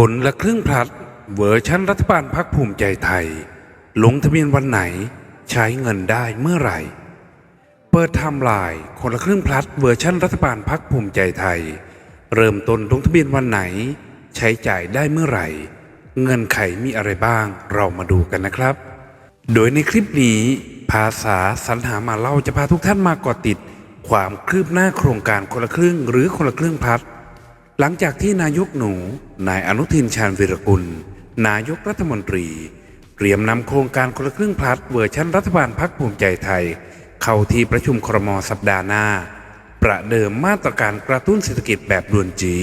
คนละครึ่งพลัด เวอร์ชันรัฐบาลพักภูมิใจไทย ลงทะเบียนวันไหนใช้เงินได้เมื่อไหร่ เปิดไทม์ไลน์คนละครึ่งพลัดเวอร์ชันรัฐบาลพักภูมิใจไทย เริ่มต้นลงทะเบียนวันไหน ใช้จ่ายได้เมื่อไหร่ เงินไขมีอะไรบ้างเรามาดูกันนะครับ โดยในคลิปนี้ ภาษาสรรหามาเล่าจะพาทุกท่านมาเกาะติด ความคืบหน้าโครงการคนละครึ่งหรือคนละครึ่งพลัด หลังจากที่นายกหนู นายอนุทินชาญวิรกุล นายกรัฐมนตรี เตรียมนำโครงการคนละครึ่งพลัดเวอร์ชันรัฐบาลพักภูมิใจไทย เข้าที่ประชุมครมสัปดาห์หน้า ประเดิมมาตรการกระตุ้นเศรษฐกิจแบบด่วนจี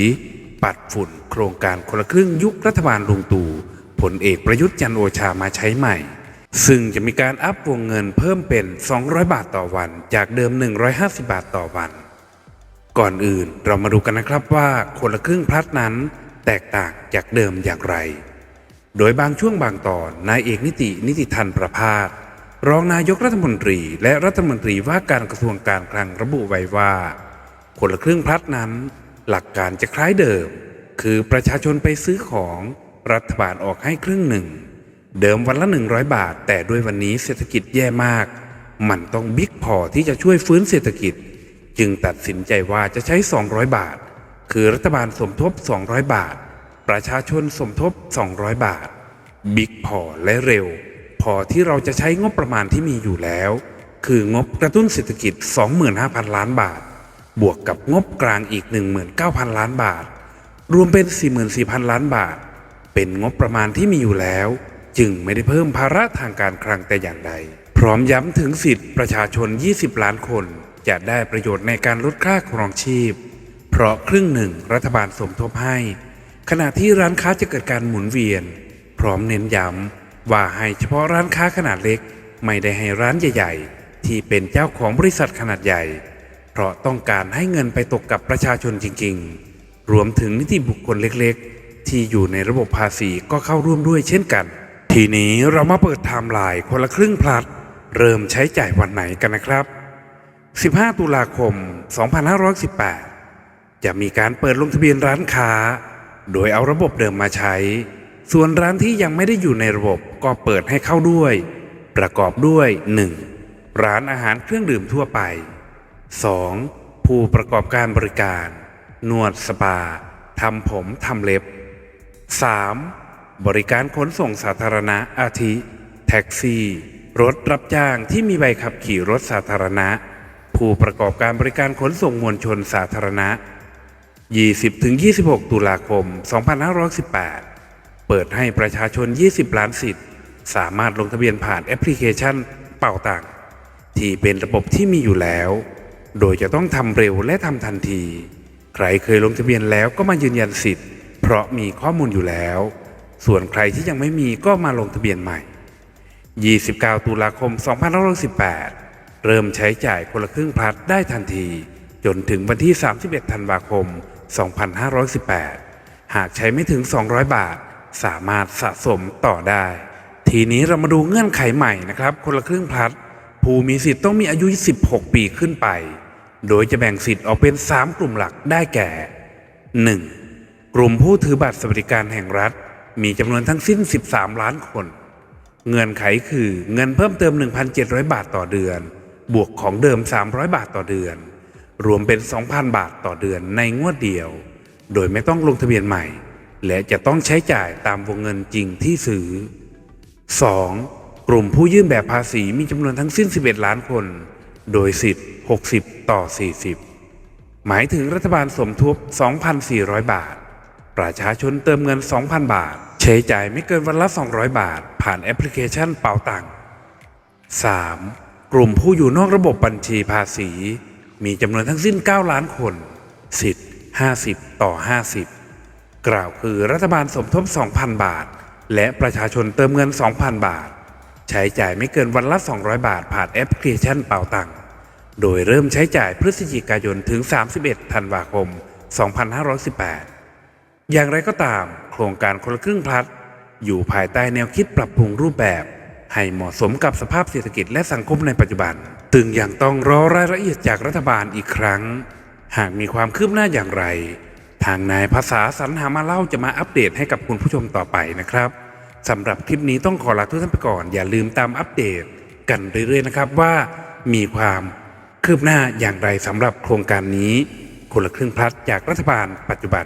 ปัดฝุ่นโครงการคนละครึ่งยุครัฐบาลลุงตู่ผลเอกประยุทธ์จันโอชามาใช้ใหม่ ซึ่งจะมีการอัพวงเงินเพิ่มเป็น 200 บาทต่อวัน จากเดิม 150 บาทต่อวัน ก่อนอื่นเรามาดูกันนะครับว่าคนละครึ่งพลัดนั้น แตกต่างจากเดิมอย่างไร โดยบางช่วงบางตอนนายเอกนิตินิติทันประพาสรองนายกรัฐมนตรี และรัฐมนตรีว่าการกระทรวงการคลังระบุไว้ว่า คนละครึ่งพลัดนั้น หลักการจะคล้ายเดิม คือประชาชนไปซื้อของรัฐบาลออกให้ครึ่งหนึ่ง เดิมวันละ 100 บาท แต่ด้วยวันนี้เศรษฐกิจแย่มาก มันต้องบิ๊กพอที่จะช่วยฟื้นเศรษฐกิจ จึงตัดสินใจว่าจะใช้ 200 บาท คือรัฐบาลสมทบ 200 บาท ประชาชนสมทบ 200 บาท บิ๊กพอและเร็ว พอที่เราจะใช้งบประมาณที่มีอยู่แล้ว คืองบกระตุ้นเศรษฐกิจ 25,000 ล้านบาท บวกกับงบกลางอีก 19,000 ล้านบาท รวมเป็น 44,000 ล้านบาท เป็นงบประมาณที่มีอยู่แล้ว จึงไม่ได้เพิ่มภาระทางการคลังแต่อย่างใด พร้อมย้ำถึงสิทธิประชาชน 20 ล้านคน จะได้ประโยชน์ในการลดค่าครองชีพ เพราะครึ่งหนึ่งรัฐบาลสมทบให้ ขณะที่ร้านค้าจะเกิดการหมุนเวียน พร้อมเน้นย้ำว่าให้เฉพาะร้านค้าขนาดเล็ก ไม่ได้ให้ร้านใหญ่ ๆ ที่เป็นเจ้าของบริษัทขนาดใหญ่ เพราะต้องการให้เงินไปตกกับประชาชนจริง ๆ รวมถึงนิติบุคคลเล็กๆ ที่อยู่ในระบบภาษีก็เข้าร่วมด้วยเช่นกัน ทีนี้เรามาเปิดไทม์ไลน์คนละครึ่งพลัด เริ่มใช้จ่ายวันไหนกันนะครับ 15 ตุลาคม 2518 จะมีการเปิดลงทะเบียนร้านค้า โดยเอาระบบเดิมมาใช้ ส่วนร้านที่ยังไม่ได้อยู่ในระบบก็เปิดให้เข้าด้วย ประกอบด้วย 1. ร้านอาหารเครื่องดื่มทั่วไป 2. ผู้ประกอบการบริการ นวดสปาทำผมทำเล็บ 3. บริการขนส่งสาธารณะอาทิ แท็กซี่ รถรับจ้างที่มีใบขับขี่รถสาธารณะ ผู้ประกอบการบริการขนส่งมวลชนสาธารณะ 20-26 ตุลาคม 2518 เปิดให้ประชาชน 20 ล้านสิทธิ์ สามารถลงทะเบียนผ่านแอปพลิเคชันเป่าตังที่เป็นระบบที่มีอยู่แล้ว โดยจะต้องทำเร็วและทำทันที ใครเคยลงทะเบียนแล้วก็มายืนยันสิทธิ์ เพราะมีข้อมูลอยู่แล้ว ส่วนใครที่ยังไม่มีก็มาลงทะเบียนใหม่ 29 ตุลาคม 2518 เริ่มใช้จ่ายคนละครึ่งพลัดได้ทันที จนถึงวันที่ 31 ธันวาคม 2518 หากใช้ไม่ถึง 200 บาท สามารถสะสมต่อได้ ทีนี้เรามาดูเงื่อนไขใหม่นะครับ คนละครึ่งพลัด ผู้มีสิทธิ์ต้องมีอายุ 16 ปีขึ้นไป โดยจะแบ่งสิทธิ์ออกเป็น 3 กลุ่มหลักได้แก่ 1. กลุ่มผู้ถือบัตรสวัสดิการแห่งรัฐ มีจำนวนทั้งสิ้น 13 ล้านคน เงื่อนไขคือเงินเพิ่มเติม 1,700 บาทต่อเดือน บวกของเดิม 300 บาทต่อเดือน รวมเป็น 2,000 บาทต่อเดือนในงวดเดียว โดยไม่ต้องลงทะเบียนใหม่ และจะต้องใช้จ่ายตามวงเงินจริงที่ซื้อ 2. กลุ่มผู้ยื่นแบบภาษีมีจำนวนทั้งสิ้น 11 ล้านคน โดยสิทธิ์ 60 ต่อ 40 หมายถึงรัฐบาลสมทบ 2,400 บาท ประชาชนเติมเงิน 2,000 บาท ใช้จ่ายไม่เกินวันละ 200 บาท ผ่านแอปพลิเคชันเป๋าตังค์ 3. กลุ่มผู้อยู่นอกระบบบัญชีภาษี มีจำนวนทั้งสิ้น 9 ล้านคน สิทธิ์ 50 ต่อ 50 กล่าวคือรัฐบาลสมทบ 2,000 บาท และประชาชนเติมเงิน 2,000 บาท ใช้จ่ายไม่เกินวันละ 200 บาทผ่านแอปพลิเคชันเป๋าตังค์โดยเริ่มใช้จ่ายพฤศจิกายนถึง 31 ธันวาคม 2518 อย่างไรก็ตาม โครงการคนละครึ่งพลัด อยู่ภายใต้แนวคิดปรับปรุงรูปแบบ ให้เหมาะสมกับสภาพเศรษฐกิจและสังคมในปัจจุบัน ตึงยังต้องรอรายละเอียดจากรัฐบาลอีกครั้ง หากมีความคืบหน้าอย่างไร ทางนายภาษาสรรหามาเล่าจะมาอัปเดตให้กับคุณผู้ชมต่อไปนะครับสำหรับคลิปนี้ต้องขอลาทุกท่านไปก่อน อย่าลืมตามอัปเดตกันเรื่อยๆนะครับว่ามีความคืบหน้าอย่างไรสำหรับโครงการนี้ คนละครึ่งพลัดจากรัฐบาลปัจจุบัน